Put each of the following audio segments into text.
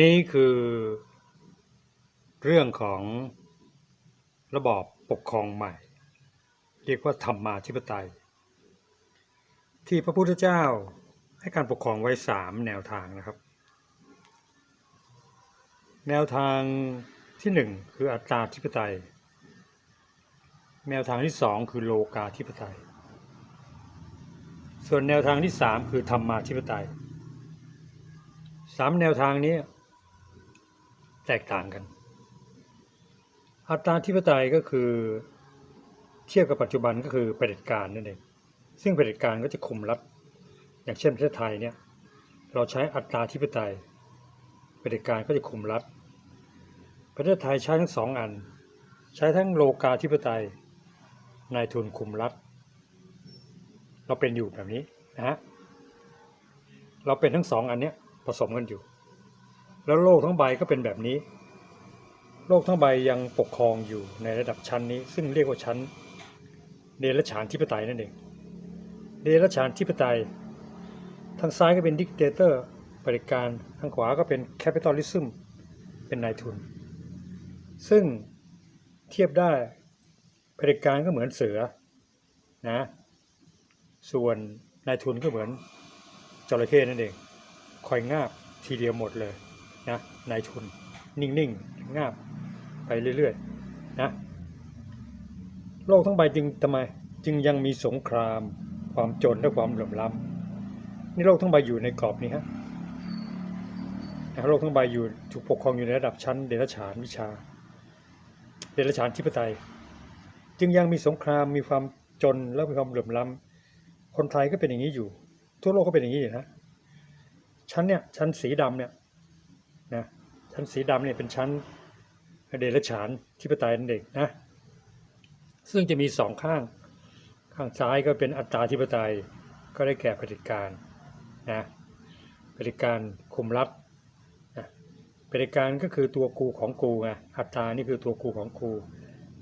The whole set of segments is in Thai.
นี่คือเรื่องของระบอบปกครองใหม่ เรียกว่าธรรมาธิปไตย ที่พระพุทธเจ้าให้การปกครองไว้สามแนวทางนะครับ แนวทางที่หนึ่งคืออัตตาธิปไตย แนวทางที่สองคือโลกาธิปไตย ส่วนแนวทางที่สามคือธรรมาธิปไตยสามแนวทางนี้ แตกต่างกัน อัตตาธิปไตยก็คือเทียบกับปัจจุบันก็คือเผด็จการนั่นเองซึ่งเผด็จการก็จะคุมรัฐอย่างเช่นประเทศไทยเนี่ยเราใช้อัตตาธิปไตยเผด็จการก็จะคุมรัฐ ประเทศไทยใช้ทั้งสองอัน ใช้ทั้งโลกาธิปไตยนายทุนคุมรัฐ เราเป็นอยู่แบบนี้นะฮะเราเป็นทั้งสองอันเนี้ยผสมกันอยู่ แล้วโลกทั้งใบก็เป็นแบบนี้ โลกทั้งใบยังปกครองอยู่ในระดับชั้นนี้ ซึ่งเรียกว่าชั้นเดรัจฉานธิปไตยนั่นเองเดรัจฉานธิปไตย ทางซ้ายก็เป็นดิกเตเตอร์บริการทางขวาก็เป็นแคปิตอลิซึมเป็นนายทุน ซึ่งเทียบได้เผด็จการก็เหมือนเสือนะส่วนนายทุนก็เหมือนจระเข้นั่นเองคอยงาบทีเดียวหมดเลย นะนายทุนนิ่งๆงาบไปเรื่อยๆนะโลกทั้งใบจึงทำไมจึงยังมีสงคราม ความจนและความเหลื่อมล้ำนี่โลกทั้งใบอยู่ในกรอบนี้ฮะนะโลกทั้งใบอยู่ถูกปกครองอยู่ในระดับชั้นเดรัจฉานวิชา เดรัจฉานธิปไตย จึงยังมีสงครามมีความจนและมีความเหลื่อมล้ำคนไทยก็เป็นอย่างนี้อยู่ ทั่วโลกก็เป็นอย่างนี้อยู่นะชั้นเนี่ยชั้นสีดำเนี่ย นะชั้นสีดำเนี่ยเป็นชั้นเดรัจฉานธิปไตยนั่นเองนะซึ่งจะมีสองข้าง ข้างซ้ายก็เป็นอัตตาธิปไตยก็ได้แก่เผด็จการนะเผด็จการคุมรัฐนะเผด็จการก็คือตัวกูของกูไงอัตตานี่คือตัวกูของกู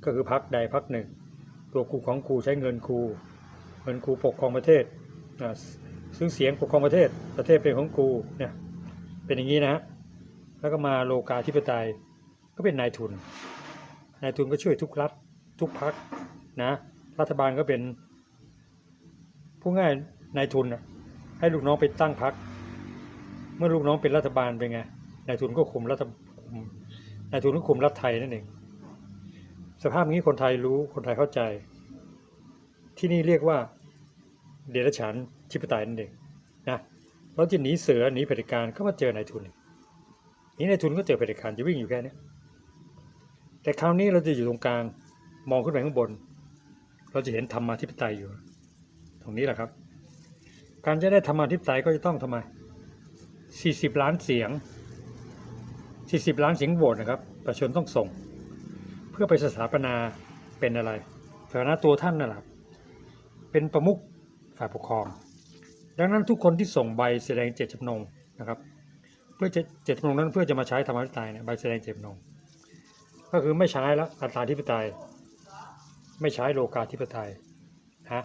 ก็คือพักใดพักหนึ่ง ตัวกูของกูใช้เงินกูเงินกูปกครองประเทศนะซึ่งเสียงปกครองประเทศประเทศเป็นของกูเนี่ยเป็นอย่างนี้นะฮะ แล้วก็มาโลกาธิปไตยก็เป็นนายทุน นายทุนก็ช่วยทุกรัฐทุกพักนะ รัฐบาลก็เป็นผู้ง่ายนายทุนน่ะให้ลูกน้องไปตั้งพัก เมื่อลูกน้องเป็นรัฐบาลเป็นไง นายทุนก็คุมรัฐคุมนายทุนก็คุมรัฐไทยนั่นเอง สภาพนี้คนไทยรู้คนไทยเข้าใจ ที่นี่เรียกว่าเดรัจฉานธิปไตยนั่นเองนะเราจะหนีเสือหนีเผด็จการก็มาเจอนายทุน อีกหนีนายทุนก็เจอเผด็จการจะวิ่งอยู่แค่นี้แต่คราวนี้เราจะอยู่ตรงกลางมองขึ้นไปข้างบน เราจะเห็นธรรมาธิปไตยอยู่ ตรงนี้แหละครับ การจะได้ธรรมาธิปไตยก็จะต้องทำไม40 ล้านเสียง 40 ล้านเสียงโหวตนะครับ ประชาชนต้องส่ง เพื่อไปสถาปนาเป็นอะไรฐานะตัวท่านนั่นแหละครับเป็นประมุขฝ่ายปกครอง ดังนั้นทุกคนที่ส่งใบแสดงเจตจำนงนะครับ พื่อจะเจตจำนงนั้นเพื่อจะมาใช้ธรรมาธิปไตยเนี่ยใบแสดงเจตจำนงก็คือไม่ใช้แล้วอัตตาธิปไตย ไม่ใช้โลกาธิปไตยนะ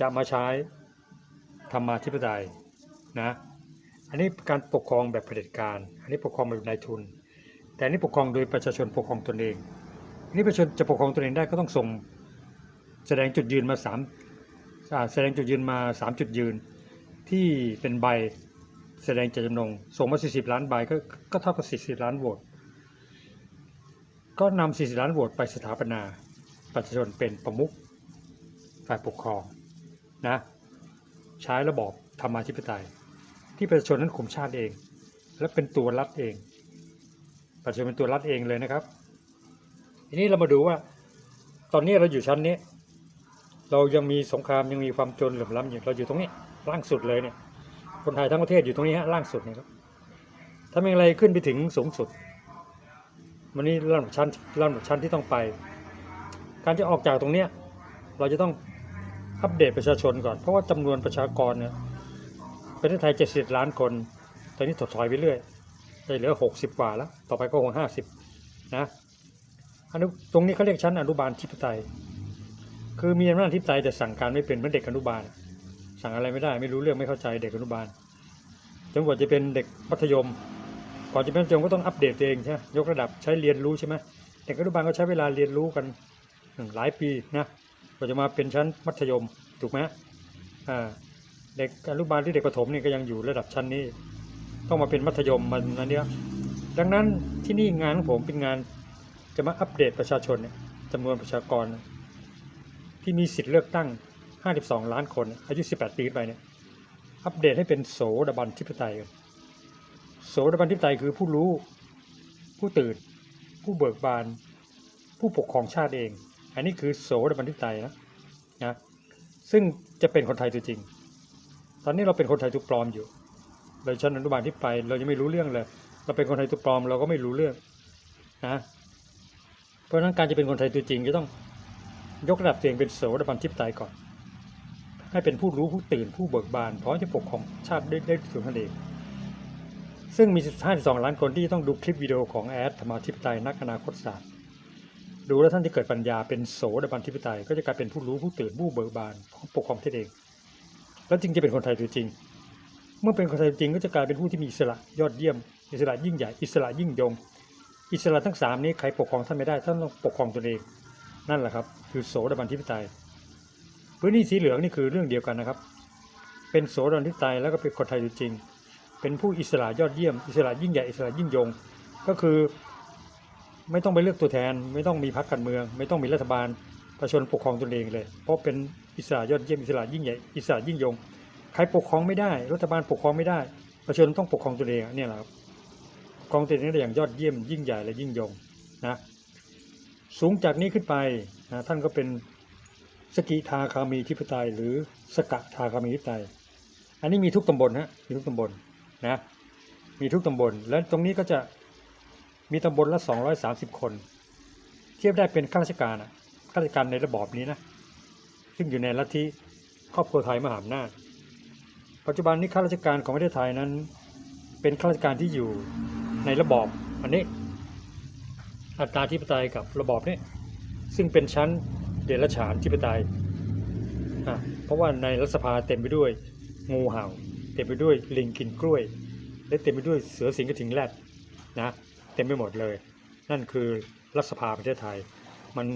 จะมาใช้ธรรมาธิปไตยนะอันนี้การปกครองแบบเผด็จการ อันนี้ปกครองแบบนายทุน แต่อันนี้ปกครองโดยประชาชนปกครองตนเองอันนี้ประชาชนจะปกครองตนเองได้ก็ต้องส่งแสดงจุดยืนมาสามแสดงจุดยืนมาสามจุดยืนที่เป็นใบ แสดงเจตจำนงส่งมา 40 ล้านใบก็ก็เท่ากับ 40 ล้านโหวตก็นำ 40 ล้านโหวตไปสถาปนาประชาชนเป็นประมุขฝ่ายปกครองนะใช้ระบอบธรรมาธิปไตย ที่ประชาชนนั้นคุมชาติเอง และเป็นตัวรัฐเอง ประชาชนเป็นตัวรัฐเองเลยนะครับ ทีนี้เรามาดูว่า ตอนนี้เราอยู่ชั้นนี้ เรายังมีสงครามยังมีความจนเหลื่อมล้ำอยู่เราอยู่ตรงนี้ล่างสุดเลยเนี่ย คนไทยทั้งประเทศอยู่ตรงนี้ฮะล่างสุดนี่ครับถ้ามีอะไรขึ้นไปถึงสูงสุดวันนี้ระดับชั้นระดับชั้นที่ต้องไป การจะออกจากตรงเนี้ยเราจะต้องอัปเดตประชาชนก่อน เพราะว่าจำนวนประชากรเนี่ยประเทศไทย70ล้านคน ตอนนี้ถดถอยไปเรื่อยได้เหลือ60กว่าแล้ว ต่อไปก็คง50นะอนุตรงนี้เขาเรียกชั้นอนุบาลธิปไตย คือมีอำนาจธิปไตยแต่สั่งการไม่เป็นเหมือนเด็กอนุบาล สั่งอะไรไม่ได้ ไม่รู้เรื่องไม่เข้าใจเด็กอนุบาลจนกว่าจะเป็นเด็กมัธยม ก่อนจะเป็นมัธยมก็ต้องอัปเดตตัวเองใช่ไหมยกระดับใช้เรียนรู้ใช่ไหมเด็กอนุบาลก็ใช้เวลาเรียนรู้กันหลายปีนะกว่าจะมาเป็นชั้นมัธยมถูกไหมอ่าเด็กอนุบาลที่เด็กประถมนี่ก็ยังอยู่ระดับชั้นนี้ ต้องมาเป็นมัธยมมันอันเนี้ยดังนั้นที่นี่งานของผมเป็นงานจะมาอัปเดตประชาชนเนี่ยจำนวนประชากร ที่มีสิทธิ์เลือกตั้ง 52 ล้านคน อายุ 18 ปีขึ้นไปเนี่ย อัปเดตให้เป็นโสดาบันทิปไตยกันโสดาบันทิปไตยคือผู้รู้ ผู้ตื่น ผู้เบิกบาน ผู้ปกครองชาติเอง อันนี้คือโสดาบันทิปไตยนะนะ ซึ่งจะเป็นคนไทยตัวจริง ตอนนี้เราเป็นคนไทยตัวปลอมอยู่เราชั้นอนุบาลที่ไป เรายังไม่รู้เรื่องเลย เราเป็นคนไทยตัวปลอมเราก็ไม่รู้เรื่องนะ เพราะนั้นการจะเป็นคนไทยตัวจริงจะต้องยกระดับตัวเองเป็นโสดาบันทิปไตยก่อน ให้เป็นผู้รู้ผู้ตื่นผู้เบิกบานพร้อมจะปกครองชาติได้ได้ส่วนตนเองซึ่งมี 52 ล้านคนที่ต้องดูคลิปวิดีโอของแอดธรรมาธิปไตยนักอนาคตศาสตร์ดูแล้วท่านที่เกิดปัญญาเป็นโสดาบันทิปไตยก็จะกลายเป็นผู้รู้ผู้ตื่นผู้เบิกบานพร้อมปกครองตนเอง แล้วจึงจะเป็นคนไทยตัวจริง เมื่อเป็นคนไทยจริงก็จะกลายเป็นผู้ที่มีอิสระยอดเยี่ยม อิสระยิ่งใหญ่อิสระยิ่งยง อิสระทั้งสามนี้ใครปกครองท่านไม่ได้ท่านต้องปกครองตนเอง นั่นแหละครับ คือโสดาบันทิปไตย พื้นที่สีเหลืองนี่คือเรื่องเดียวกันนะครับ เป็นโสดาบันทิปไตยแล้วก็เป็นคนไทยจริง เป็นผู้อิสระยอดเยี่ยม อิสระยิ่งใหญ่ อิสระยิ่งยง ก็คือไม่ต้องไปเลือกตัวแทน ไม่ต้องมีพรรคการเมือง ไม่ต้องมีรัฐบาล ประชาชนปกครองตนเองเลย เพราะเป็นอิสระยอดเยี่ยม อิสระยิ่งใหญ่ อิสระยิ่งยง ใครปกครองไม่ได้ รัฐบาลปกครองไม่ได้ ประชาชนต้องปกครองตนเองเนี่ยแหละครับกครองตนเองได้อย่างยอดเยี่ยม ยิ่งใหญ่และยิ่งยงนะ สูงจากนี้ขึ้นไปนะท่านก็เป็น สกิทาคามีทิปไตยหรือสกะทาคามีทิปไตยอันนี้มีทุกตำบลฮะมีทุกตำบลนะมีทุกตำบล และตรงนี้ก็จะมีตำบลละ 230 คน เทียบได้เป็นข้าราชการอะข้าราชการในระบอบนี้นะซึ่งอยู่ในลัทธิครอบครัวไทยมหาอำนาจปัจจุบันนี้ข้าราชการของประเทศไทยนั้น เป็นข้าราชการที่อยู่ในระบอบอันนี้อัตราธิปไตยกับระบอบนี้ซึ่งเป็นชั้น ดรัจฉานธิปไตยเพราะว่าในรัฐสภาเต็มไปด้วยงูเห่า เต็มไปด้วยลิงกินกล้วย และเต็มไปด้วยเสือสิงกระทิงแรดนะเต็มไปหมดเลย นั่นคือรัฐสภาประเทศไทย มัน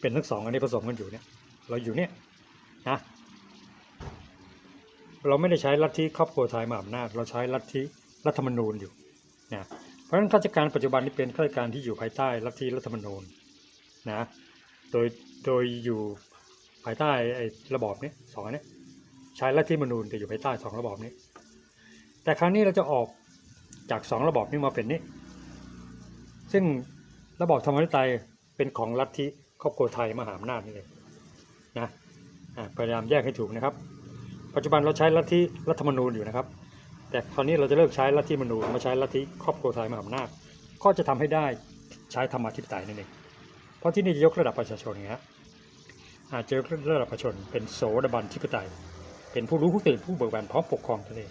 เป็นทั้งสองอันนี้ผสมกันอยู่เนี่ยเราอยู่เนี่ยนะเราไม่ได้ใช้ลัทธิครอบครัวไทยมาอำนาจเราใช้ลัทธิรัฐธรรมนูญอยู่นะเพราะฉะนั้นข้าราชการปัจจุบันนี้เป็นข้าราชการที่อยู่ภายใต้ลัทธิรัฐธรรมนูญนะโดย โดยอยู่ภายใต้ไอ้ระบอบนี้สองอันนี้ใช้รัฐธรรมนูญแต่อยู่ภายใต้สองระบอบนี้ แต่ครั้งนี้เราจะออกจากสองระบอบนี้มาเป็นนี้ ซึ่งระบอบธรรมนิตยเป็นของลัทธิครอบครัวไทยมหาอำนาจนี่เองนะพยายามแยกให้ถูกนะครับ ปัจจุบันเราใช้ลัทธิรัฐธรรมนูญอยู่นะครับ แต่คราวนี้เราจะเลิกใช้ลัทธิมนูญมาใช้ลัทธิครอบครัวไทยมหาอำนาจก็จะทำให้ได้ใช้ธรรมาธิปไตยนั่นเองเพราะที่นี่จะยกระดับประชาชนไงฮะ อาจเจะยกระดับประชาชนเป็นโสดาบันทิปไตย เป็นผู้รู้ผู้ตื่นผู้เบิกบานพร้อมปกครองตนเอง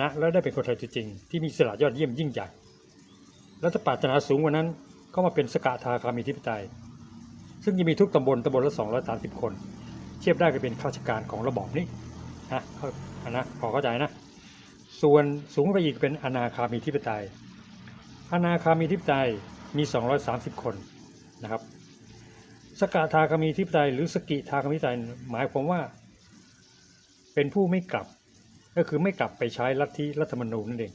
นะแล้วได้เป็นคนไทยจริงๆที่มีอิสระยอดเยี่ยมยิ่งใหญ่แล้วถ้าปรารถนาสูงกว่านั้นก็มาเป็นสกทาคามีทิปไตย ซึ่งจะมีทุกตำบลตำบลละ230คน เทียบได้ก็เป็นข้าราชการของระบอบนี้นะเขานะพอเข้าใจนะ ส่วนสูงไปอีกเป็นอนาคามีทิปไตยอนาคามีทิปไตยมี 230 คนนะครับ สกทาคามีทิปไตยหรือสกิทาคามีทิไตยหมายความว่า เป็นผู้ไม่กลับ ก็คือไม่กลับไปใช้ลัทธิรัฐธรรมนูญนั่นเอง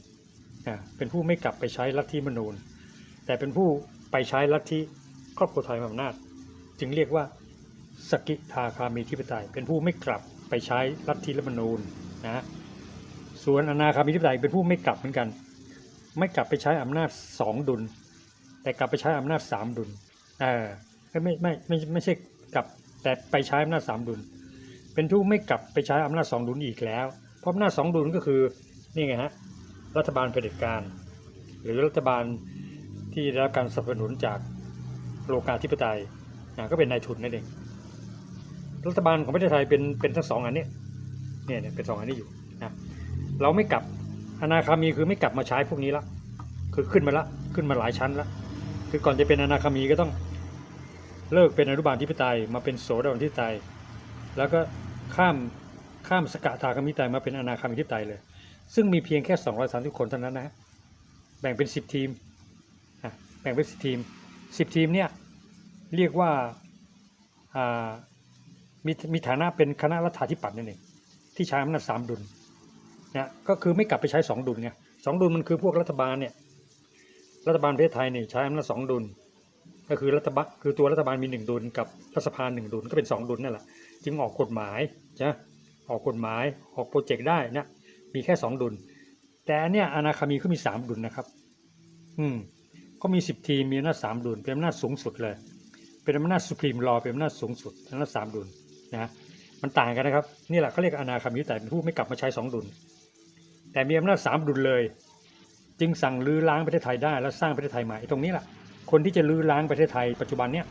เป็นผู้ไม่กลับไปใช้ลัทธิมนูญ แต่เป็นผู้ไปใช้ลัทธิครอบครัวไทยมหาอำนาจ จึงเรียกว่าสกิทาคามีทิปไตย เป็นผู้ไม่กลับไปใช้ลัทธิรัฐธรรมนูญนะส่วนอนาคามีทิปไตยเป็นผู้ไม่กลับเหมือนกัน ไม่กลับไปใช้อำนาจสองดุล แต่กลับไปใช้อำนาจสามดุลเออ ไม่ไม่ไม่ไม่ใช่กลับแต่ไปใช้อำนาจสามดุล เป็นผู้ไม่กลับไปใช้อำนาจสองดุลอีกแล้ว เพราะอำนาจสองดุลก็คือนี่ไงฮะรัฐบาลเผด็จการ หรือรัฐบาลที่ได้รับการสนับสนุนจากโลกาธิปไตยนะก็เป็นนายทุนนั่นเองรัฐบาลของประเทศไทยเป็นเป็นทั้งสองอันนี้เนี่ยเนี่ยเป็นสองอันนี้อยู่นะเราไม่กลับอนาคามีคือไม่กลับมาใช้พวกนี้ละคือขึ้นมาละขึ้นมาหลายชั้นละคือก่อนจะเป็นอนาคามีก็ต้อง เลิกเป็นอนุบาลธิปไตยมาเป็นโสดาบันธิปไตย แล้วก็ข้ามข้ามสกทาคามิไตยมาเป็นอนาคามิทิปไตยเลย ซึ่งมีเพียงแค่ 230 คนเท่านั้นนะแบ่งเป็นสิบทีมแบ่งเป็นสิบทีมสิบทีมเนี่ยเรียกว่าอ่ามีมีฐานะเป็นคณะรัฐาธิปัตย์นั่นเองที่ใช้อำนาจสามดุลนะก็คือไม่กลับไปใช้สองดุลไงสองดุลมันคือพวกรัฐบาลเนี่ยรัฐบาลประเทศไทยเนี่ยใช้อำนาจสองดุล ก็คือรัฐบาลคือตัวรัฐบาลมีหนึ่งดุลกับรัฐสภาหนึ่งดุลก็เป็นสองดุลนั่นแหละจึงออกกฎหมายใช่ออกกฎหมายออกโปรเจกต์ได้นะมีแค่สองดุล แต่เนี้ยอนาคามีเขามีสามดุลนะครับ อืมเขามีสิบทีมมีอำนาจสามดุลเป็นอำนาจสูงสุดเลย เป็นอำนาจสุพรีมรอเป็นอำนาจสูงสุดอำนาจสามดุลนะมันต่างกันนะครับนี่แหละเขาเรียกอนาคามีแต่เป็นผู้ไม่กลับมาใช้สองดุล แต่มีอำนาจสามดุลเลย จึงสั่งลื้อล้างประเทศไทยได้แล้วสร้างประเทศไทยใหม่ตรงนี้แหละ คนที่จะลื้อล้างประเทศไทยปัจจุบันเนี้ย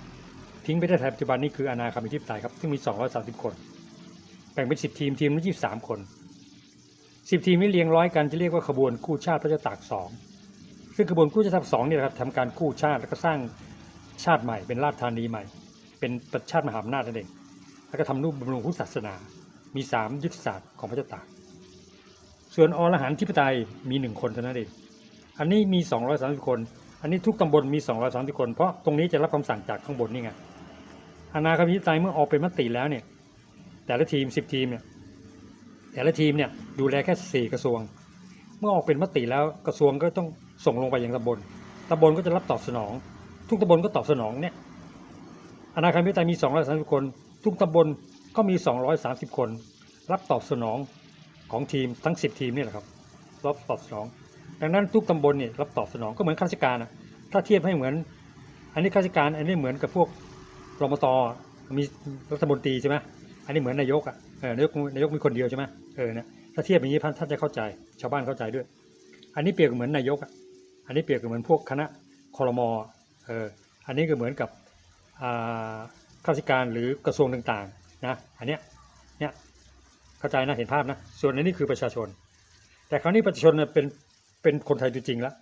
ทิ้งประเทศไทยปัจจุบันนี้คืออนาคามิธิปไตยครับซึ่งมี 230 คน แบ่งเป็น 10 ทีมทีมละ23 คน 10 ทีมนี้เรียงร้อยกันจะเรียกว่าขบวนกู้ชาติพระเจ้าตากสองซึ่งขบวนกู้ชาติสองเนี่ยครับทำการกู้ชาติแล้วก็สร้างชาติใหม่เป็นราชธานีใหม่ เป็นประชาติมหาอำนาจนั่นเองแล้วก็ทำนุบำรุงพุทธศาสนา มี3ยุทธศาสตร์ของพระเจ้าตาก ส่วนอรหันต์ธิปไตยมีหนึ่งคนเท่านั้นเอง อันนี้มี 230 คน อันนี้ทุกตำบลมี230คน เพราะตรงนี้จะรับคำสั่งจากข้างบนนี่ไงอนาคามิธิปไตยเมื่อออกเป็นมติแล้วเนี่ย แต่ละทีม 10 ทีมเนี่ยแต่ละทีมเนี่ยดูแลแค่ 4 กระทรวง เมื่อออกเป็นมติแล้วกระทรวงก็ต้องส่งลงไปยังตำบลตำบลก็จะรับตอบสนอง ทุกตำบลก็ตอบสนองเนี่ยอนาคามิธิปไตยมี230คน ทุกตำบลก็มี 230 คน รับตอบสนองของทีมทั้ง 10 ทีมนี่แหละครับรับตอบสนอง ดังนั้นทุกตำบลเนี่ยรับตอบสนองก็เหมือนข้าราชการนะถ้าเทียบให้เหมือน อันนี้ข้าราชการ อันนี้เหมือนกับพวกรมตมีรัฐมนตรีใช่ไหมอันนี้เหมือนนายกอะเออนายกนายกมีคนเดียวใช่ไหมเออนะถ้าเทียบอย่างนี้ท่านจะเข้าใจ ชาวบ้านเข้าใจด้วย อันนี้เปรียบเหมือนนายกอะอันนี้เปรียบเหมือนพวกคณะคอรมอเอออันนี้ก็เหมือนกับข้าราชการหรือกระทรวงต่างๆนะอันเนี้ยเนี่ยเข้าใจนะเห็นภาพนะส่วนอันนี้คือประชาชน แต่คราวนี้ประชาชนเป็น เป็นคนไทยตัวจริงแล้ว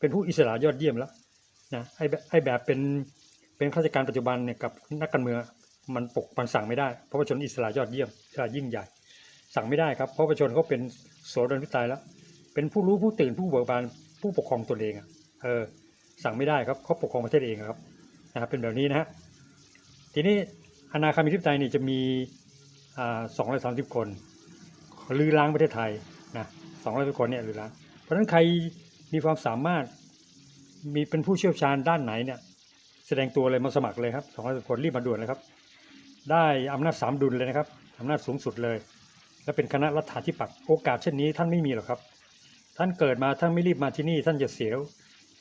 เป็นผู้อิสระยอดเยี่ยมแล้วนะไอ้แบบไอ้แบบเป็นเป็นข้าราชการปัจจุบันเนี่ยกับนักการเมืองมันปกมันสั่งไม่ได้เพราะประชาชนอิสระยอดเยี่ยมอิสระยิ่งใหญ่ สั่งไม่ได้ครับเพราะประชาชนเขาเป็นโสดนวิตัยแล้ว เป็นผู้รู้ผู้ตื่นผู้เบิกบานผู้ปกครองตนเองอะเออสั่งไม่ได้ครับเขาปกครองประเทศเองครับนะครับเป็นแบบนี้นะฮะทีนี้อนาคามิธิปไตยนี่จะมีอ่าสองร้อยสามสิบคนลือล้างประเทศไทยนะสองร้อยคนเนี่ยลือล้าง ราะฉะนั้นใครมีความสามารถมีเป็นผู้เชี่ยวชาญด้านไหนเนี่ย แสดงตัวเลยมาสมัครเลยครับสองร้อยคนรีบมาด่วนเลยครับ ได้อำนาจสามดุลเลยนะครับอำนาจสูงสุดเลย และเป็นคณะรัฐาธิปัตย์โอกาสเช่นนี้ท่านไม่มีหรอกครับ ท่านเกิดมาท่านไม่รีบมาที่นี่ ท่านจะเสีย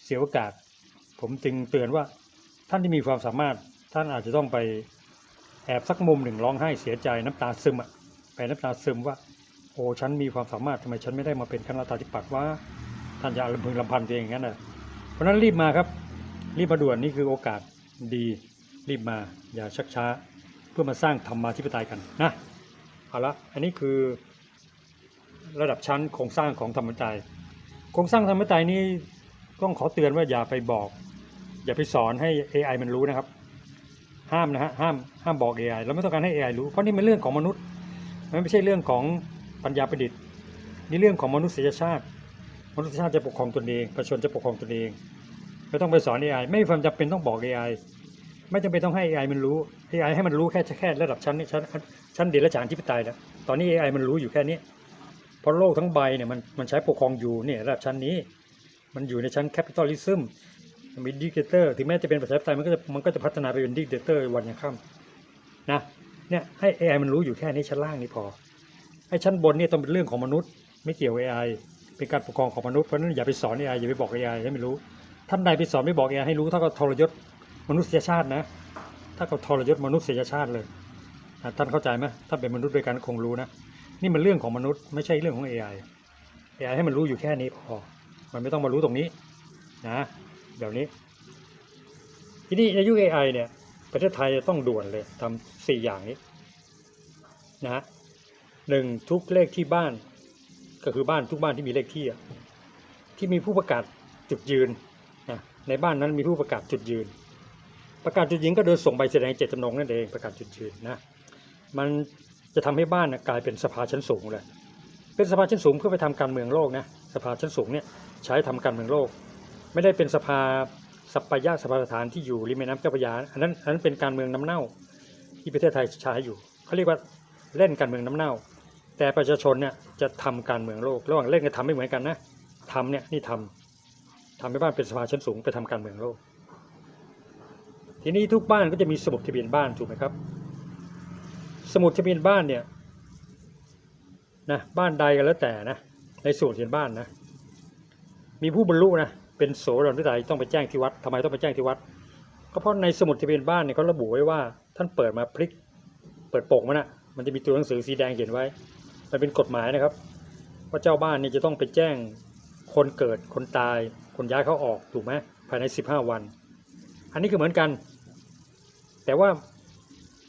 เสียโอกาส ผมจึงเตือนว่าท่านที่มีความสามารถท่านอาจจะต้องไปแอบสักมุมหนึ่งร้องไห้เสียใจน้ำตาซึมอะไปน้ำตาซึมว่า โอ้ฉันมีความสามารถทำไมฉันไม่ได้มาเป็นคณะรัฐาธิปัตย์ว่าท่านจะลำพึงลำพันตัวเองอย่างนั้นนะเพราะนั้นรีบมาครับ รีบมาด่วนนี่คือโอกาสดีรีบมาอย่าชักช้า เพื่อมาสร้างธรรมาธิปไตยกันนะเอาละอันนี้คือ ระดับชั้นโครงสร้างของธรรมใจยโครงสร้างธรรมใจยนี้ต้องขอเตือนว่าอย่าไปบอก อย่าไปสอนให้ AI มันรู้นะครับ ห้ามนะฮะห้ามห้ามบอก AI เราไม่ต้องการให้ AI รู้เพราะนี่เป็นเรื่องของมนุษย์มันไม่ใช่เรื่องของ ปัญญาประดิษฐ์นี่เรื่องของมนุษยชาติ มนุษยชาติจะปกครองตนเองประชาชนจะปกครองตนเองไม่ต้องไปสอน AI ไม่มีความจำเป็นต้องบอก AI ไม่จำเป็นต้องให้ AI มันรู้ AI ให้มันรู้แค่แค่ระดับชั้นนี้ชั้นชั้นเดรัจฉานที่ปไตยแล้วตอนนี้ AI มันรู้อยู่แค่นี้เพราะโลกทั้งใบเนี่ยมันมันใช้ปกครองอยู่เนี่ยระดับชั้นนี้ มันอยู่ในชั้นแคปิตอลิซึมมีดิกเตอร์ถึงแม้จะเป็นประชาธิปไตยมันก็จะมันก็จะพัฒนาไปเป็นดิกเตอร์วันยังค่ำนะเนี่ยให้ AI มันรู้อยู่แค่นี้ชั้นล่างนี่พอ ไอ้ชั้นบนนี่ต้องเป็นเรื่องของมนุษย์ ไม่เกี่ยว AI เป็นการปกครองของมนุษย์เพราะนั้นอย่าไปสอน AI ออย่าไปบอก AI ให้ไม่รู้ ท่านใดไปสอนไม่บอก AI ให้รู้เท่ากับทรยศมนุษยชาตินะ ถ้ากับทรยศมนุษยชาติเลยท่านเข้าใจไหมถ้าเป็นมนุษย์ด้วยกันคงรู้นะนี่มันเรื่องของมนุษย์ไม่ใช่เรื่องของ AI AI ให้มันรู้อยู่แค่นี้พอมันไม่ต้องมารู้ตรงนี้นะเดี๋ยวนี้ ทีนี้ในยุค AI เนี่ยประเทศไทยจะต้องด่วนเลยทำสี่อย่างนี้นะฮะ หนึ่งทุกเลขที่บ้าน ก็คือบ้านทุกบ้านที่มีเลขที่ที่มีผู้ประกาศจุดยืนนะในบ้านนั้นมีผู้ประกาศจุดยืน ประกาศจุดยืนก็โดยส่งใบแสดงเจตจำนงนั่นเองประกาศจุดยืนนะมันจะทำให้บ้านนะกลายเป็นสภาชั้นสูงเลยเป็นสภาชั้นสูงเพื่อไปทำการเมืองโลกนะสภาชั้นสูงเนี่ยใช้ทำการเมืองโลก ไม่ได้เป็นสภาสัปยะสภาสถานที่อยู่ริมแม่น้ำเจ้าพระยาอันนั้นอันนั้นเป็นการเมืองน้ำเน่าที่ประเทศไทยใช้อยู่เขาเรียกว่าเล่นการเมืองน้ำเน่า แต่ประชาชนเนี่ยจะทำการเมืองโลก ระหว่างเล่นกับทำไม่เหมือนกันนะทำเนี่ยนี่ทำทำให้บ้านเป็นสภาชั้นสูงไปทำการเมืองโลก ทีนี้ทุกบ้านก็จะมีสมุดทะเบียนบ้านถูกไหมครับ สมุดทะเบียนบ้านเนี่ยนะบ้านใดก็แล้วแต่นะในสมุดทะเบียนบ้านนะมีผู้บรรลุนะเป็นโสดาบันทิตายต้องไปแจ้งที่วัดทำไมต้องไปแจ้งที่วัด ก็เพราะในสมุดทะเบียนบ้านเนี่ยเขาระบุไว้ว่าท่านเปิดมาพลิก เปิดปกมันนะมันจะมีตัวหนังสือสีแดงเขียนไว้ มันเป็นกฎหมายนะครับ ว่าเจ้าบ้านนี่จะต้องไปแจ้งคนเกิดคนตายคนย้ายเขาออกถูกไหมภายใน 15 วัน อันนี้ก็เหมือนกัน แต่ว่า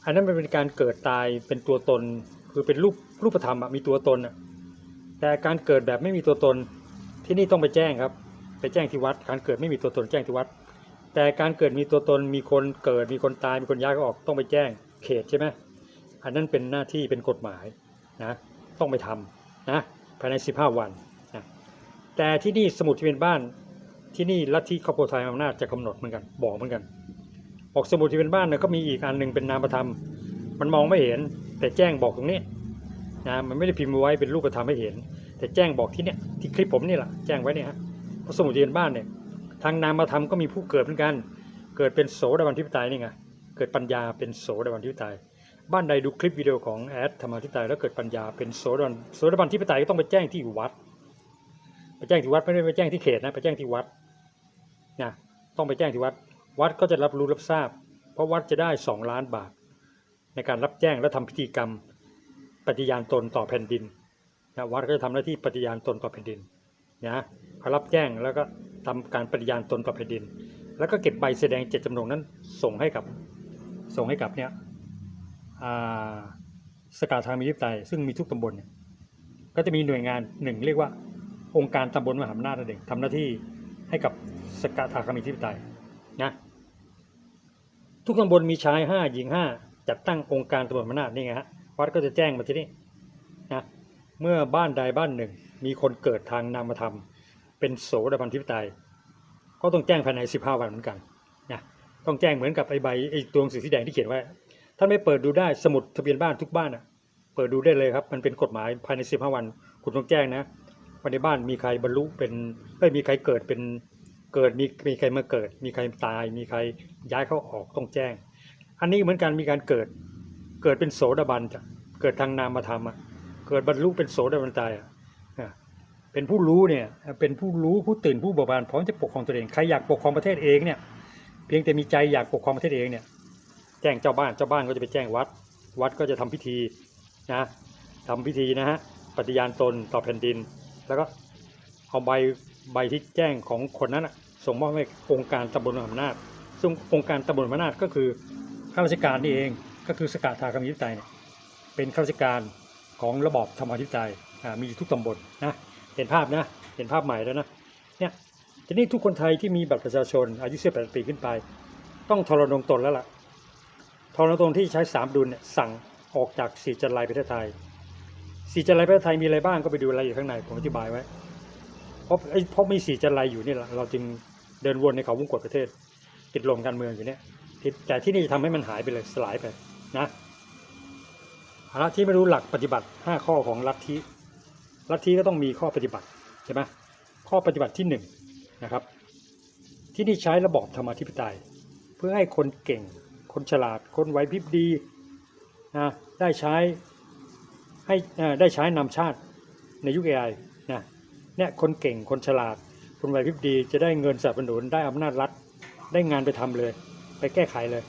อันนั้นมันเป็นการเกิดตายเป็นตัวตนคือเป็นรูปรูปธรรมอะมีตัวตนอะแต่การเกิดแบบไม่มีตัวตนที่นี่ต้องไปแจ้งครับ ไปแจ้งที่วัด การเกิดไม่มีตัวตนแจ้งที่วัด แต่การเกิดมีตัวตนมีคนเกิดมีคนตายมีคนย้ายเขาออกต้องไปแจ้งเขตใช่ไหมอันนั้นเป็นหน้าที่เป็นกฎหมายนะ ต้องไปทำนะภายใน 15 วันนะแต่ที่นี่สมุดทะเบียนบ้านที่นี่ลัทธิคอปโปไทยอำนาจจะกำหนดเหมือนกันบอกเหมือนกันบอกสมุดทะเบียนบ้านเนี่ยก็มีอีกอันหนึ่งเป็นนามธรรม มันมองไม่เห็น แต่แจ้งบอกตรงนี้นะมันไม่ได้พิมพ์ไว้เป็นรูปธรรมให้เห็น แต่แจ้งบอกที่เนี่ยที่คลิปผมนี่แหละแจ้งไว้เนี่ยฮะเพราะสมุดทะเบียนบ้านเนี่ยทางนามธรรมก็มีผู้เกิดเหมือนกัน เกิดเป็นโสดาบันทิปไตยนี่ไงเกิดปัญญาเป็นโสดาบันทิปไตย บ้านใดดูคลิปวิดีโอของแอดธรรมาทิปไตยแล้วเกิดปัญญาเป็นโสดาบันโสดาบันทิปไตยก็ต้องไปแจ้งที่วัด ไปแจ้งที่วัดไม่ได้ไปแจ้งที่เขตนะไปแจ้งที่วัดนะต้องไปแจ้งที่วัด วัดก็จะรับรู้รับทราบ เพราะวัดจะได้2ล้านบาท ในการรับแจ้งและทำพิธีกรรม ปฏิญาณตนต่อแผ่นดินนะวัดก็จะทำหน้าที่ปฏิญาณตนต่อแผ่นดินนะเขารับแจ้งแล้วก็ทำการปฏิญาณตนต่อแผ่นดิน แล้วก็เก็บใบแสดงเจตจำนงนั้นส่งให้กับส่งให้กับเนี่ย สกาทางมีทิปไตยซึ่งมีทุกตำบลเนี่ยก็จะมีหน่วยงานหนึ่งเรียกว่าองค์การตำบลมหาอำนาจนั่นเองทำหน้าที่ให้กับสกาทาคามีทิปไตยนะทุกตำบลมีชายห้าหญิงห้าจัดตั้งองค์การตำรวจมนาจนี่ไงฮะวัดก็จะแจ้งมาที่นี่นะเมื่อบ้านใดบ้านหนึ่ง มีคนเกิดทางนามธรรม เป็นโสดาบันทิปไตยก็ต้องแจ้งภายใน 15 วันเหมือนกันนะต้องแจ้งเหมือนกับไอ้ใบไอ้ตัวหนังสือสีแดงที่เขียนไว้ ท่านไม่เปิดดูได้สมุดทะเบียนบ้านทุกบ้านอะ เปิดดูได้เลยครับ มันเป็นกฎหมายภายใน 15 วัน คุณต้องแจ้งนะว่าในบ้านมีใครบรรลุเป็นไม่มีใครเกิดเป็นเกิดมีมีใครมาเกิด มีใครตาย มีใครย้ายเข้าออกต้องแจ้ง อันนี้เหมือนกันมีการเกิด เกิดเป็นโสดาบันจ้ะเกิดทางนามธรรมอะเกิดบรรลุเป็นโสดาบันตายอะอะเป็นผู้รู้เนี่ยเป็นผู้รู้ผู้ตื่นผู้เบิกบานพร้อมจะปกครองตัวเองใครอยากปกครองประเทศเองเนี่ยเพียงแต่มีใจอยากปกครองประเทศเองเนี่ย แจ้งเจ้าบ้านเจ้าบ้านก็จะไปแจ้งวัด วัดก็จะทำพิธีนะทำพิธีนะฮะปฏิญาณตนต่อแผ่นดิน แล้วก็เอาใบใบที่แจ้งของคนนั้นส่งมอบให้องค์การตำบลมอำนาจ ซึ่งองค์การตำบลมอำนาจก็คือข้าราชการนี่เองก็คือสกาทาคามิทิปไตยเนี่ยเป็นข้าราชการของระบอบธรรมาธิปไตยมีทุกตำบลนะเห็นภาพนะเห็นภาพใหม่แล้วนะเนี่ยทีนี้ทุกคนไทยที่มีบัตรประชาชนอายุ18ปีขึ้นไป ต้องทรนงตนแล้วล่ะ ทรนงตนที่ใช้สามดุลเนี่ยสั่งออกจากสีจันไรประเทศไทยสีจันไรประเทศไทยมีอะไรบ้างก็ไปดูรายละเอียดข้างในผมอธิบายไว้เพราะเพราะมีสีจันไรอยู่นี่แหละเราจึงเดินวนในเขาวงกฏประเทศ ติดลมการเมืองอยู่เนี่ยแต่ที่นี่จะทำให้มันหายไปเลยสลายไปนะเอาละที่ไม่รู้หลักปฏิบัติ 5 ข้อของลัทธิลัทธิก็ต้องมีข้อปฏิบัติใช่ไหมข้อปฏิบัติที่1นะครับ ที่นี่ใช้ระบอบธรรมาธิปไตย เพื่อให้คนเก่ง คนฉลาด คนไหวพริบดีนะได้ใช้ให้ได้ใช้นำชาติในยุค AI นะเนี่ยคนเก่งคนฉลาด คนไหวพริบดีจะได้เงินสนับสนุนได้อำนาจรัฐ ได้งานไปทำเลย ไปแก้ไขเลย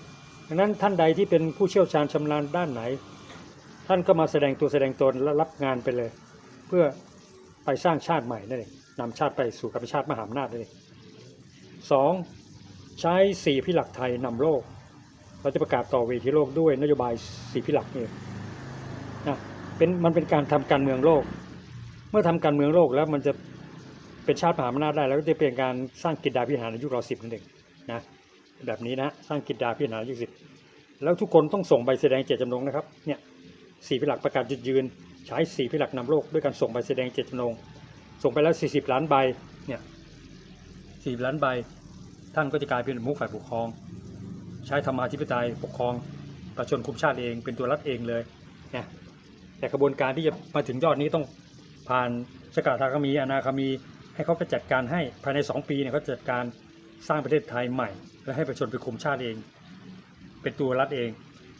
ดังนั้นท่านใดที่เป็นผู้เชี่ยวชาญชำนาญด้านไหน ท่านก็มาแสดงตัวแสดงตนและรับงานไปเลย เพื่อไปสร้างชาติใหม่นั่นเองนำชาติไปสู่กับชาติมหาอำนาจนั่นเองสองใช้สี่พิหลักไทยนำโลก เราจะประกาศต่อเวทีโลกด้วยนโยบายสี่พิหลักนี่นะเป็นมันเป็นการทำการเมืองโลก เมื่อทำการเมืองโลกแล้วมันจะเป็นชาติมหาอำนาจได้ แล้วก็จะเป็นการสร้างกิจดาพิหารในยุคเรอสิบนั่นเองนะแบบนี้นะสร้างกิจดาพิหารยุคสิบแล้วทุกคนต้องส่งใบแสดงเจตจำนงนะครับเนี่ยสี่พิหลักประกาศจุดยืนใช้สี่พิหลักนำโลกด้วยการส่งใบแสดงเจตจำนงส่งไปแล้ว 40 ล้านใบเนี่ย40ล้านใบท่านก็จะกลายเป็นมุขฝ่ายปกครอง ใช้ธรรมาธิปไตยปกครองประชาชนคุมชาติเองเป็นตัวรัฐเองเลยเนี่ยแต่กระบวนการที่จะมาถึงยอดนี้ต้องผ่านสกทาคามีอนาคามี ให้เขาไปจัดการให้ภายใน 2 ปีเนี่ยเขาจัดการสร้างประเทศไทยใหม่ และให้ประชาชนไปคุมชาติเอง เป็นตัวรัฐเอง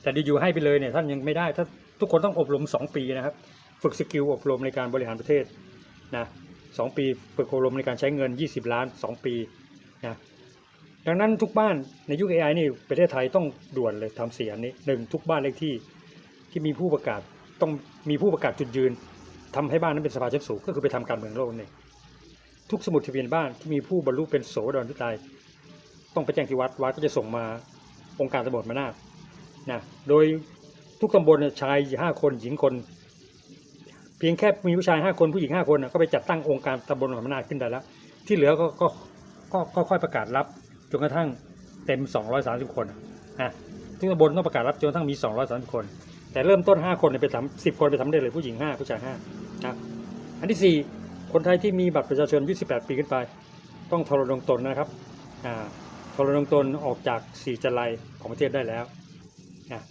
แต่ดีอยู่ให้ไปเลยเนี่ยท่านยังไม่ได้ถ้าทุกคนต้องอบรม 2 ปีนะครับ ฝึกสกิลอบรมในการบริหารประเทศนะสองปี ฝึกอบรมในการใช้เงิน 20 ล้าน 2 ปีนะ ดังนั้นทุกบ้านในยุค AI นี่ประเทศไทยต้องด่วนเลยทำเสียนี้หนึ่งทุกบ้านเลขที่ที่มีผู้ประกาศต้องมีผู้ประกาศจุดยืนทำให้บ้านนั้นเป็นสภาชั้นสูงก็คือไปทำการเมืองโลกนั่งทุกสมุดทะเบียนบ้านที่มีผู้บรรลุเป็นโสดอนพิตายต้องไปแจ้งที่วัดวัดก็จะส่งมาองค์การตำรวจมานานะโดยทุกตำบลชายห้าคนหญิงคน เพียงแค่มีผู้ชายห้าคนผู้หญิงห้าคนก็ไปจัดตั้งองค์การตำบลอำนาจขึ้นได้แล้ว ที่เหลือก็ก็ก็ค่อยประกาศรับ จนกระทั่งเต็ม 230 คนน่ะนะทุกตำบลต้องประกาศรับจนกระทั่งมี 230 คน แต่เริ่มต้น 5 คนเนี่ยไปทำ10คนไปทำได้เลยผู้หญิง 5 ผู้ชาย5นะอันที่ 4 คนไทยที่มีบัตรประชาชนอายุ18 ปีขึ้นไป ต้องทรนงตนนะครับอ่าทรนงตนออกจากสีจัลัยของประเทศได้แล้วนะ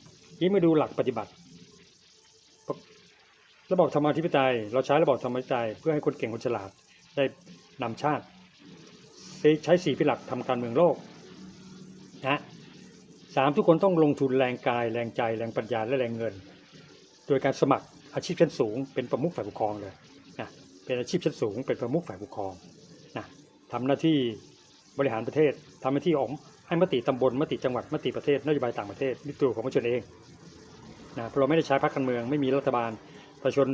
ยิ่งมาดูหลักปฏิบัติ ระบอบธรรมาธิปไตย เราใช้ระบอบธรรมาธิปไตยเพื่อให้คนเก่งคนฉลาดได้นำชาติ ใช้สี่พิหลักทำการเมืองโลกนะสามทุกคนต้องลงทุนแรงกาย แรงใจ แรงปัญญาและแรงเงิน โดยการสมัครอาชีพชั้นสูง เป็นประมุขฝ่ายปกครองเลยนะเป็นอาชีพชั้นสูง เป็นประมุขฝ่ายปกครองนะทำหน้าที่บริหารประเทศทำหน้าที่ออกให้มติตำบลมติจังหวัดมติประเทศนโยบายต่างประเทศนี่ตัวของประชาชนเองนะเพราะเราไม่ได้ใช้พรรคการเมืองไม่มีรัฐบาลประชาชน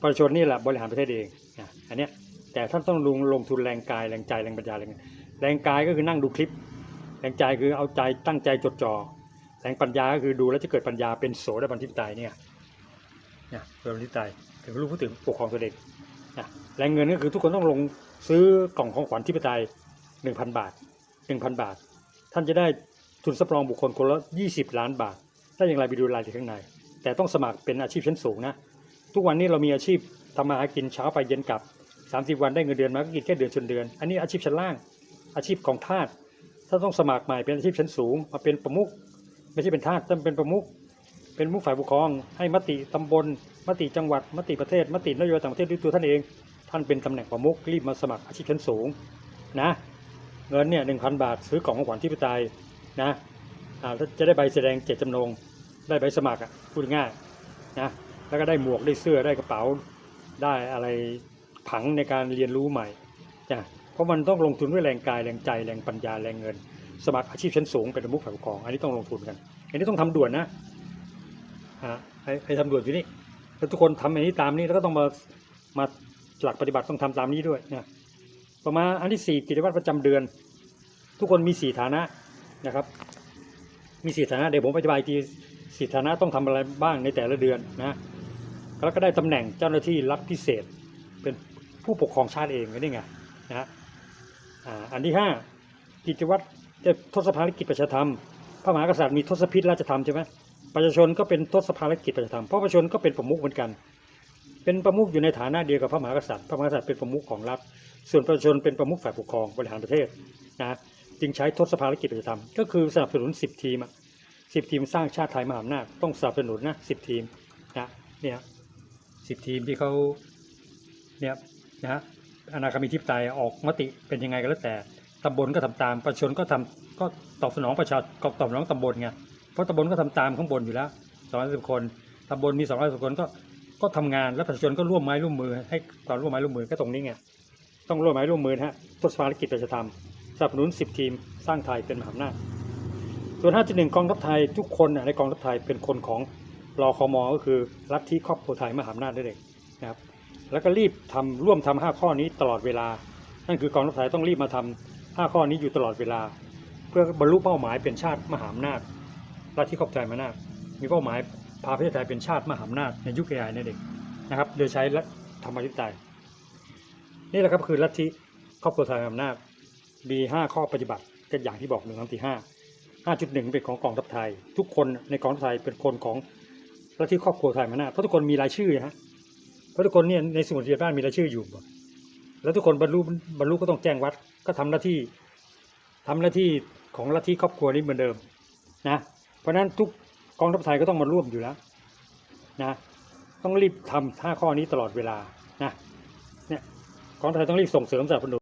ประชาชนนี่แหละบริหารประเทศเองนะอันเนี้ย แต่ท่านต้องลงลงทุนแรงกายแรงใจแรงปัญญาแรงเงินแรงกายก็คือนั่งดูคลิป แรงใจคือเอาใจตั้งใจจดจ่อแรงปัญญาก็คือดูแล้วจะเกิดปัญญาเป็นโสดาบันทิปไตยเนี่ยเนี่ยโสดาบันทิปไตยถึงรู้พูดถึงปกครองตัวเองนะแรงเงินก็คือทุกคนต้องลงซื้อกล่องของขวัญทิปไตยหนึ่งพันบาทหนึ่งพันบาท ท่านจะได้ทุนสำรองบุคคลคนละยี่สิบล้านบาทถ้าอย่างไรไปดูรายละเอียดข้างใน แต่ต้องสมัครเป็นอาชีพชั้นสูงนะทุกวันนี้เรามีอาชีพทำมาหากินเช้าไปเย็นกลับ 30 วันได้เงินเดือนมาก็กินแค่เดือนชนเดือน อันนี้อาชีพชั้นล่าง อาชีพของทาสถ้าต้องสมัครใหม่เป็นอาชีพชั้นสูงมาเป็นประมุขไม่ใช่เป็นทาสต้องเป็นประมุขเป็นมุขฝ่ายปกครอง ให้มติตำบล มติจังหวัด มติประเทศ มตินโยบายต่างประเทศด้วยตัวท่านเอง ท่านเป็นตำแหน่งประมุขรีบมาสมัครอาชีพชั้นสูงนะเงินเนี่ยหนึ่งพันบาทซื้อกล่องของขวัญที่พิตายนะอ่าจะได้ใบแสดงเจตจำนง ได้ใบสมัครอะพูดง่ายนะแล้วก็ได้หมวกได้เสื้อได้กระเป๋าได้อะไร ผังในการเรียนรู้ใหม่จ้ะเพราะมันต้องลงทุนด้วยแรงกายแรงใจแรงปัญญาแรงเงิน สมัครอาชีพชั้นสูงเป็นมุขฝ่ายปกครองอันนี้ต้องลงทุนกัน อันนี้ต้องทำด่วนนะฮะให้ให้ทำด่วนอยู่นี่แล้วทุกคนทำอันนี้ตามนี้แล้วก็ต้องมามาหลักปฏิบัติต้องทำตามนี้ด้วยนะประมาณอันที่สี่กิจวัตรประจำเดือน ทุกคนมีสี่ฐานะนะครับ มีสี่ฐานะเดี๋ยวผมอธิบายทีสี่ฐานะต้องทำอะไรบ้างในแต่ละเดือนนะแล้วก็ได้ตำแหน่งเจ้าหน้าที่รัฐพิเศษ ผู้ปกครองชาติเองนี่ไงนะฮะอันที่ห้ากิจวัตรจะทศภารกิจประชาธรรม พระมหากษัตริย์มีทศพิธราชธรรมใช่ไหมประชาชนก็เป็นทศภารกิจประชาธรรมเพราะประชาชนก็เป็นประมุขเหมือนกัน เป็นประมุขอยู่ในฐานะเดียวกับพระมหากษัตริย์ พระมหากษัตริย์เป็นประมุขของรัฐ ส่วนประชาชนเป็นประมุขฝ่ายปกครองบริหารประเทศนะจึงใช้ทศภารกิจประชาธรรม ก็คือสนับสนุนสิบทีมสิบทีมสร้างชาติไทยมหาอำนาจต้องสนับสนุนนะสิบทีมนะเนี่ยสิบทีมที่เขาเนี่ย นะฮะอนาคามีทิพย์ไตยออกมติเป็นยังไงก็แล้วแต่ตำบลก็ทำตามประชาชนก็ทำก็ตอบสนองประชาก็ตอบสนองตำบลไงเพราะตำบลก็ทำตามข้างบนอยู่แล้วสองร้อยสิบคนตำบลมีสองร้อยสิบคนก็ก็ทำงานแล้วประชาชนก็ร่วมไม้ร่วมมือให้ความร่วมไม้ร่วมมือก็ตรงนี้ไงต้องร่วมไม้ร่วมมือนะฮะทศภารกิจประชาธรรมสนับสนุนสิบทีมสร้างไทยเป็นมหาอำนาจส่วนห้าจุดหนึ่งกองทัพไทยทุกคนในกองทัพไทยเป็นคนของรอคอมอก็คือรัฐที่ครอบครัวไทยมหาอำนาจได้เลยนะครับ แล้วก็รีบทำร่วมทำห้าข้อนี้ตลอดเวลา นั่นคือกองทัพไทยต้องรีบมาทำห้าข้อนี้อยู่ตลอดเวลา เพื่อบรรลุเป้าหมายเป็นชาติมหาอำนาจรัฐที่ครอบครัวไทยมหานาจมีเป้าหมายพาประเทศไทยเป็นชาติมหาอำนาจในยุคเอไอนั่นเองนะครับ โดยใช้รัฐธรรมธิปไตยนี่แหละครับคือลัทธิครอบครัวไทยมหาอำนาจมีห้าข้อปฏิบัติก็อย่างที่บอกหนึ่งครั้งที่ห้าห้าจุดหนึ่งเป็นของกองทัพไทย ทุกคนในกองทัพไทยเป็นคนของล้วที่ครอบครัวไทยมานาเพราะทุกคนมีรายชื่อฮะ เพราะทุกคนเนี่ยในสมุดทะเบียนบ้านมีรายชื่ออยู่หมดแล้วทุกคนบรรลุบรรลุก็ต้องแจ้งวัดก็ทำหน้าที่ทำหน้าที่ของลัทธิครอบครัวนี้เหมือนเดิมนะเพราะฉะนั้นทุกกองทัพไทยก็ต้องมาร่วมอยู่แล้วนะต้องรีบทำห้าข้อนี้ตลอดเวลานะเนี่ยกองทัพไทยต้องรีบส่งเสริมสนับสนุน